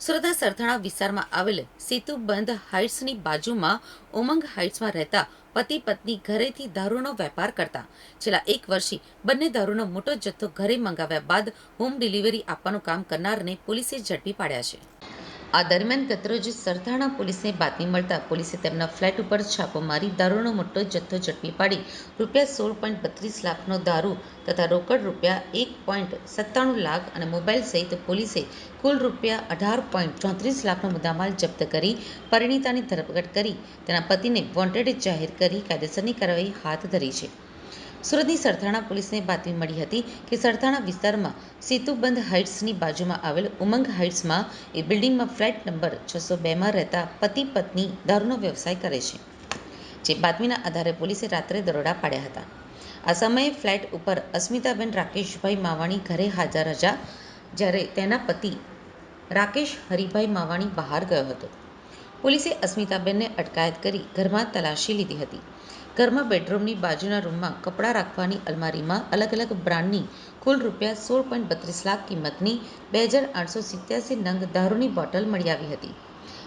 સુરતના સરથાણા વિસ્તારમાં આવેલ સેતુબંધ હાઇટ્સની બાજુમાં ઉમંગ હાઇટ્સમાં રહેતા પતિ પત્ની ઘરેથી દારૂનો વેપાર કરતા. છેલ્લા એક વર્ષથી બંને દારૂનો મોટો જથ્થો ઘરે મંગાવ્યા બાદ હોમ ડિલિવરી આપવાનું કામ કરનારને પોલીસે ઝડપી પાડ્યા છે. આ દરમિયાન ગતરોજ સરથાણા પોલીસને બાતમી મળતા પોલીસે તેમના ફ્લેટ ઉપર છાપો મારી દારૂનો મોટો જથ્થો ઝડપી પાડી, રૂપિયા સોળ પોઈન્ટ બત્રીસ લાખનો દારૂ તથા રોકડ રૂપિયા એક પોઈન્ટ સત્તાણું લાખ અને મોબાઈલ સહિત પોલીસે કુલ રૂપિયા અઢાર પોઈન્ટ ચોત્રીસ લાખનો મુદ્દામાલ જપ્ત કરી, પરિણીતાની ધરપકડ કરી, તેના પતિને વોન્ટેડ જાહેર કરી કાયદેસરની કાર્યવાહી હાથ ધરી છે. સુરતની સરથાણા પોલીસને બાતમી મળી હતી કે સરથાણા વિસ્તારમાં સેતુબંધ હાઇટ્સની બાજુમાં આવેલ ઉમંગ હાઇટ્સમાં એ બિલ્ડિંગમાં ફ્લેટ નંબર છસો બેમાં રહેતા પતિ પત્ની દારૂનો વ્યવસાય કરે છે, જે બાતમીના આધારે પોલીસે રાત્રે દરોડા પાડ્યા હતા. આ સમયે ફ્લેટ ઉપર અસ્મિતાબેન રાકેશભાઈ માવાણી ઘરે હાજર હતા, જ્યારે તેના પતિ રાકેશ હરિભાઈ માવાણી બહાર ગયો હતો. પોલીસે અસ્મિતાબેનને અટકાયત કરી ઘરમાં તલાશી લીધી હતી. ઘરમાં બેડરૂમની બાજુના રૂમમાં કપડાં રાખવાની અલમારીમાં અલગ અલગ બ્રાન્ડની કુલ રૂપિયા સોળ પોઈન્ટ બત્રીસ લાખ કિંમતની બે હજાર આઠસો સિત્યાસી નંગ દારૂની બોટલ મળી આવી હતી.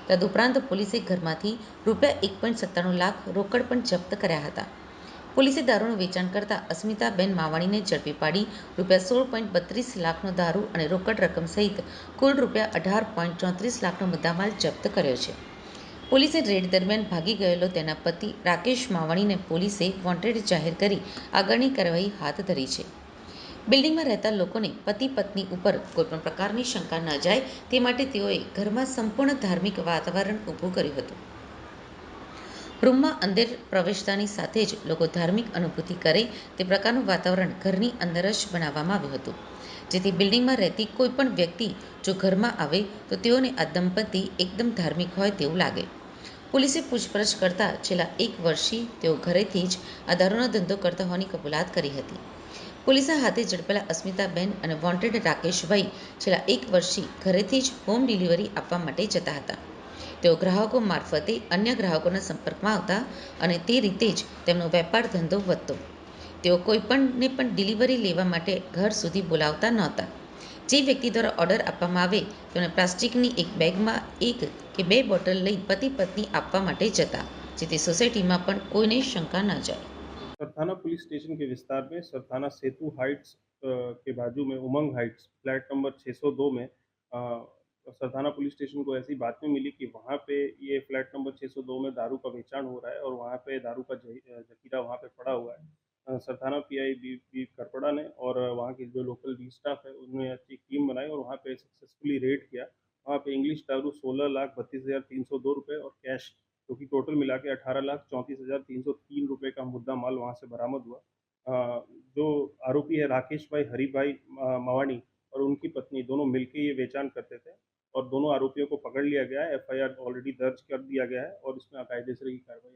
તદુપરાંત પોલીસે ઘરમાંથી રૂપિયા એક પોઈન્ટ સત્તાણું લાખ રોકડ પણ જપ્ત કર્યા હતા. પોલીસે દારૂનું વેચાણ કરતા અસ્મિતાબેન માવાણીને ઝડપી પાડી રૂપિયા સોળ પોઈન્ટ બત્રીસ લાખનો દારૂ અને રોકડ રકમ સહિત કુલ રૂપિયા અઢાર પોઈન્ટ ચોત્રીસ લાખનો મુદ્દામાલ જપ્ત કર્યો છે. પોલીસે રેડ દરમિયાન ભાગી ગયેલો તેના પતિ રાકેશ માવાણીને પોલીસે વોન્ટેડ જાહેર કરી આગળની કાર્યવાહી હાથ ધરી છે. બિલ્ડિંગમાં રહેતા લોકોને પતિ પત્ની ઉપર કોઈપણ પ્રકારની શંકા ન જાય તે માટે તેઓએ ઘરમાં સંપૂર્ણ ધાર્મિક વાતાવરણ ઊભું કર્યું હતું. રૂમમાં અંદર પ્રવેશતાની સાથે જ લોકો ધાર્મિક અનુભૂતિ કરે તે પ્રકારનું વાતાવરણ ઘરની અંદર જ બનાવવામાં આવ્યું હતું. જેથી બિલ્ડિંગમાં રહેતી કોઈ પણ વ્યક્તિ જો ઘરમાં આવે તો તેઓને આ દંપતી એકદમ ધાર્મિક હોય તેવું લાગે. પોલીસે પૂછપરછ કરતા છેલ્લા એક વર્ષથી તેઓ ઘરેથી જ આ દારૂનો ધંધો કરતા હોવાની કબૂલાત કરી હતી. પોલીસના હાથે ઝડપેલા અસ્મિતાબેન અને વોન્ટેડ રાકેશભાઈ છેલ્લા એક વર્ષથી ઘરેથી જ હોમ ડિલિવરી આપવા માટે જતા હતા. તેઓ ગ્રાહકો મારફતે અન્ય ગ્રાહકોના સંપર્કમાં આવતા અને તે રીતે જ તેમનો વેપાર ધંધો વધતો. તેઓ કોઈપણને પણ ડિલિવરી લેવા માટે ઘર સુધી બોલાવતા નહોતા જે વ્યક્તિ દ્વારા ઓર્ડર આપવામાં આવે તેમને પ્લાસ્ટિકની એક બેગમાં એક કે બે બોટલ લઈ પતિ પત્ની આપવા માટે જતા જેથી સોસાયટીમાં પણ કોઈને શંકા ન જાય सरथाना पुलिस स्टेशन के विस्तार में सरथाना सेतु हाइट्स अ, के बाजू में उमंग हाइट्स फ्लैट नंबर 602 में अ, सरथाना पुलिस स्टेशन को ऐसी बात में मिली कि वहाँ पे ये फ्लैट नंबर 602 में दारू का बेचान हो रहा है और वहाँ पे दारू का जही- अ, जखीरा वहाँ पे पड़ा हुआ है अ, पी आई बी बी करपड़ा ने और वहाँ के जो लोकल डी स्टाफ है उन्होंने अच्छी टीम बनाई और वहाँ पे सक्सेसफुली रेड किया। वहाँ पे इंग्लिश दारू सोलह लाख बत्तीस हज़ार तीन सौ दो रुपये और कैश जो कि टोटल मिला के अठारह लाख चौंतीस हज़ार तीन सौ तीन रुपये का मुद्दा माल वहाँ से बरामद हुआ। जो आरोपी है राकेश भाई हरी भाई मवानी और उनकी पत्नी दोनों मिलके ये बेचान करते थे और दोनों आरोपियों को पकड़ लिया गया है। एफआईआर ऑलरेडी दर्ज कर दिया गया है और इसमें कायदेसर की कार्रवाई